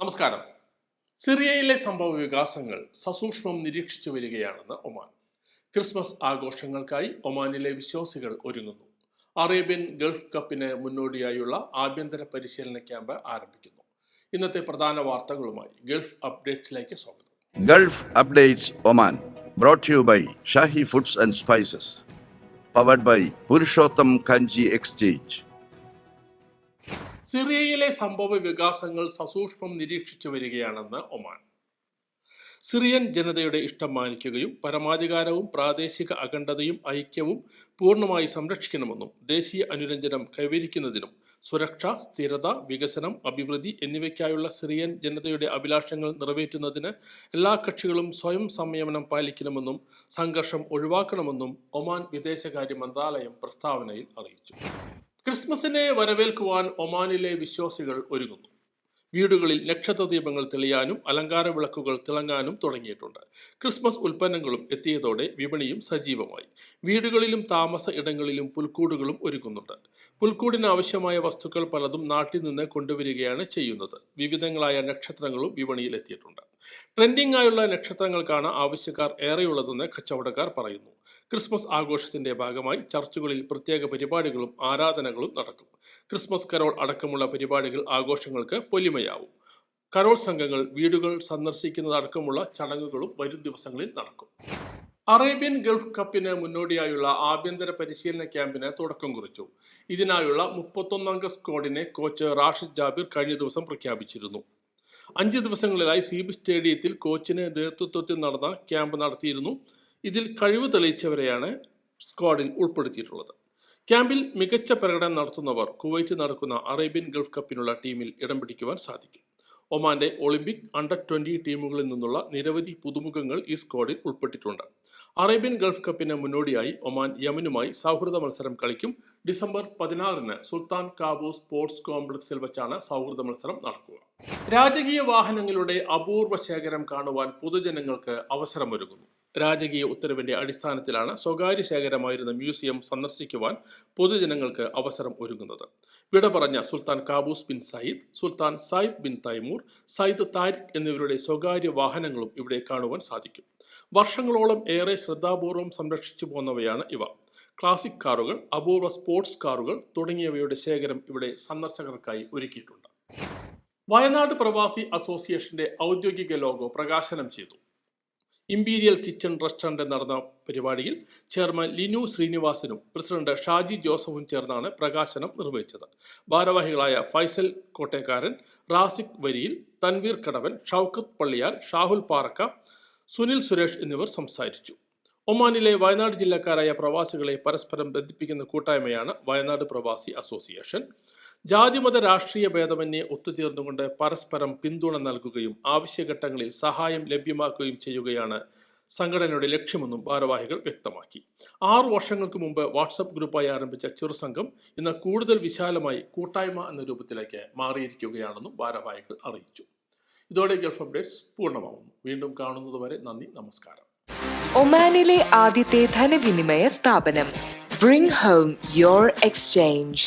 നമസ്കാരം. സിറിയയിലെ സംഭവ വികാസങ്ങൾ സസൂക്ഷ്മം നിരീക്ഷിച്ചു വരികയാണെന്ന് ഒമാൻ. ക്രിസ്മസ് ആഘോഷങ്ങൾക്കായി ഒമാനിലെ വിശ്വാസികൾ ഒരുങ്ങുന്നു. അറേബ്യൻ ഗൾഫ് കപ്പിന് മുന്നോടിയായുള്ള ആഭ്യന്തര പരിശീലന ക്യാമ്പ് ആരംഭിക്കുന്നു. ഇന്നത്തെ പ്രധാന വാർത്തകളുമായി ഗൾഫ് അപ്ഡേറ്റ്സിലേക്ക് സ്വാഗതം. Gulf updates Oman brought you by Shahi foods and spices powered by Purushottam Kanji exchange. സിറിയയിലെ സംഭവ വികാസങ്ങൾ സസൂക്ഷ്മം നിരീക്ഷിച്ചു വരികയാണെന്ന് ഒമാൻ. സിറിയൻ ജനതയുടെ ഇഷ്ടം മാനിക്കുകയും പരമാധികാരവും പ്രാദേശിക അഖണ്ഡതയും ഐക്യവും പൂർണമായി സംരക്ഷിക്കണമെന്നും ദേശീയ അനുരഞ്ജനം കൈവരിക്കുന്നതിനും സുരക്ഷ സ്ഥിരത വികസനം അഭിവൃദ്ധി എന്നിവയ്ക്കായുള്ള സിറിയൻ ജനതയുടെ അഭിലാഷങ്ങൾ നിറവേറ്റുന്നതിന് എല്ലാ കക്ഷികളും സ്വയം സംയമനം പാലിക്കണമെന്നും സംഘർഷം ഒഴിവാക്കണമെന്നും ഒമാൻ വിദേശകാര്യ മന്ത്രാലയം പ്രസ്താവനയിൽ അറിയിച്ചു. ക്രിസ്മസിനെ വരവേൽക്കുവാൻ ഒമാനിലെ വിശ്വാസികൾ ഒരുങ്ങുന്നു. വീടുകളിൽ നക്ഷത്ര ദീപങ്ങൾ തെളിയാനും അലങ്കാര വിളക്കുകൾ തിളങ്ങാനും തുടങ്ങിയിട്ടുണ്ട്. ക്രിസ്മസ് ഉൽപ്പന്നങ്ങളും എത്തിയതോടെ വിപണിയും സജീവമായി. വീടുകളിലും താമസ ഇടങ്ങളിലും പുൽക്കൂടുകളും ഒരുക്കുന്നുണ്ട്. പുൽക്കൂടിന് ആവശ്യമായ വസ്തുക്കൾ പലതും നാട്ടിൽ നിന്ന് കൊണ്ടുവരികയാണ് ചെയ്യുന്നത്. വിവിധങ്ങളായ നക്ഷത്രങ്ങളും വിപണിയിൽ എത്തിയിട്ടുണ്ട്. ട്രെൻഡിംഗ് ആയുള്ള നക്ഷത്രങ്ങൾക്കാണ് ആവശ്യക്കാർ ഏറെയുള്ളതെന്ന് കച്ചവടക്കാർ പറയുന്നു. ക്രിസ്മസ് ആഘോഷത്തിന്റെ ഭാഗമായി ചർച്ചുകളിൽ പ്രത്യേക പരിപാടികളും ആരാധനകളും നടക്കും. ക്രിസ്മസ് കരോൾ അടക്കമുള്ള പരിപാടികൾ ആഘോഷങ്ങൾക്ക് പൊലിമയാവും. കരോൾ സംഘങ്ങൾ വീടുകൾ സന്ദർശിക്കുന്നതടക്കമുള്ള ചടങ്ങുകളും വരും ദിവസങ്ങളിൽ നടക്കും. അറേബ്യൻ ഗൾഫ് കപ്പിന് മുന്നോടിയായുള്ള ആഭ്യന്തര പരിശീലന ക്യാമ്പിന് തുടക്കം കുറിച്ചു. ഇതിനായുള്ള മുപ്പത്തൊന്നംഗ സ്ക്വാഡിനെ കോച്ച് റാഷിദ് ജാബിർ കഴിഞ്ഞ ദിവസം പ്രഖ്യാപിച്ചിരുന്നു. അഞ്ച് ദിവസങ്ങളിലായി സീബ് സ്റ്റേഡിയത്തിൽ കോച്ചിന് നേതൃത്വത്തിൽ നടന്ന ക്യാമ്പ് നടത്തിയിരുന്നു ഇതിൽ കഴിവ് തെളിയിച്ചവരെയാണ് സ്ക്വാഡിൽ ഉൾപ്പെടുത്തിയിട്ടുള്ളത്. ക്യാമ്പിൽ മികച്ച പ്രകടനം നടത്തുന്നവർ കുവൈറ്റ് നടക്കുന്ന അറേബ്യൻ ഗൾഫ് കപ്പിനുള്ള ടീമിൽ ഇടം പിടിക്കുവാൻ സാധിക്കും. ഒമാന്റെ ഒളിമ്പിക് അണ്ടർ ട്വന്റി ടീമുകളിൽ നിന്നുള്ള നിരവധി പുതുമുഖങ്ങൾ ഈ സ്ക്വാഡിൽ ഉൾപ്പെട്ടിട്ടുണ്ട്. അറേബ്യൻ ഗൾഫ് കപ്പിന് മുന്നോടിയായി ഒമാൻ യമനുമായി സൗഹൃദ മത്സരം കളിക്കും. ഡിസംബർ പതിനാറിന് സുൽത്താൻ കാബൂ സ്പോർട്സ് കോംപ്ലക്സിൽ വെച്ചാണ് സൗഹൃദ മത്സരം നടക്കുക. രാജകീയ വാഹനങ്ങളുടെ അപൂർവ ശേഖരം കാണുവാൻ പൊതുജനങ്ങൾക്ക് അവസരമൊരുങ്ങുന്നു. രാജകീയ ഉത്തരവിന്റെ അടിസ്ഥാനത്തിലാണ് സ്വകാര്യ ശേഖരമായിരുന്ന മ്യൂസിയം സന്ദർശിക്കുവാൻ പൊതുജനങ്ങൾക്ക് അവസരം ഒരുങ്ങുന്നത്. വിട പറഞ്ഞ Sultan Qaboos bin Said Sultan Said bin Taimur Sayyid Tariq എന്നിവരുടെ സ്വകാര്യ വാഹനങ്ങളും ഇവിടെ കാണുവാൻ സാധിക്കും. വർഷങ്ങളോളം ഏറെ ശ്രദ്ധാപൂർവം സംരക്ഷിച്ചു പോന്നവയാണ് ഇവ. ക്ലാസിക് കാറുകൾ അപൂർവ സ്പോർട്സ് കാറുകൾ തുടങ്ങിയവയുടെ ശേഖരം ഇവിടെ സന്ദർശകർക്കായി ഒരുക്കിയിട്ടുണ്ട്. വയനാട് പ്രവാസി അസോസിയേഷന്റെ ഔദ്യോഗിക ലോഗോ പ്രകാശനം ചെയ്തു. ഇമ്പീരിയൽ കിച്ചൺ റെസ്റ്റോറന്റ് നടന്ന പരിപാടിയിൽ ചെയർമാൻ ലിനു ശ്രീനിവാസനും പ്രസിഡന്റ് ഷാജി ജോസഫും ചേർന്നാണ് പ്രകാശനം നിർവഹിച്ചത്. ഭാരവാഹികളായ ഫൈസൽ കോട്ടേക്കാരൻ റാസിഖ് വരിയിൽ തൻവീർ കടവൻ ഷൗക്കത്ത് പള്ളിയാൽ ഷാഹുൽ പാറക്ക സുനിൽ സുരേഷ് എന്നിവർ സംസാരിച്ചു. ഒമാനിലെ വയനാട് ജില്ലക്കാരായ പ്രവാസികളെ പരസ്പരം ബന്ധിപ്പിക്കുന്ന കൂട്ടായ്മയാണ് വയനാട് പ്രവാസി അസോസിയേഷൻ. ജാതിമത രാഷ്ട്രീയ ഭേദമന്യേ ഒത്തുചേർന്നുകൊണ്ട് പരസ്പരം പിന്തുണ നൽകുകയും ആവശ്യഘട്ടങ്ങളിൽ സഹായം ലഭ്യമാക്കുകയും ചെയ്യുകയാണ് സംഘടനയുടെ ലക്ഷ്യമെന്നും ഭാരവാഹികൾ വ്യക്തമാക്കി. ആറു വർഷങ്ങൾക്ക് മുമ്പ് വാട്സപ്പ് ഗ്രൂപ്പായി ആരംഭിച്ച ചെറുസംഘം ഇന്ന് കൂടുതൽ വിശാലമായി കൂട്ടായ്മ എന്ന രൂപത്തിലേക്ക് മാറിയിരിക്കുകയാണെന്നും ഭാരവാഹികൾ അറിയിച്ചു. ഇതോടെ ഗൾഫ് അപ്ഡേറ്റ്സ് പൂർണമാവുന്നു. വീണ്ടും കാണുന്നതുവരെ നന്ദി നമസ്കാരം. ഒമാനിലെ ആദ്യത്തെ ധനവിനിമയ സ്ഥാപനം. Bring home your exchange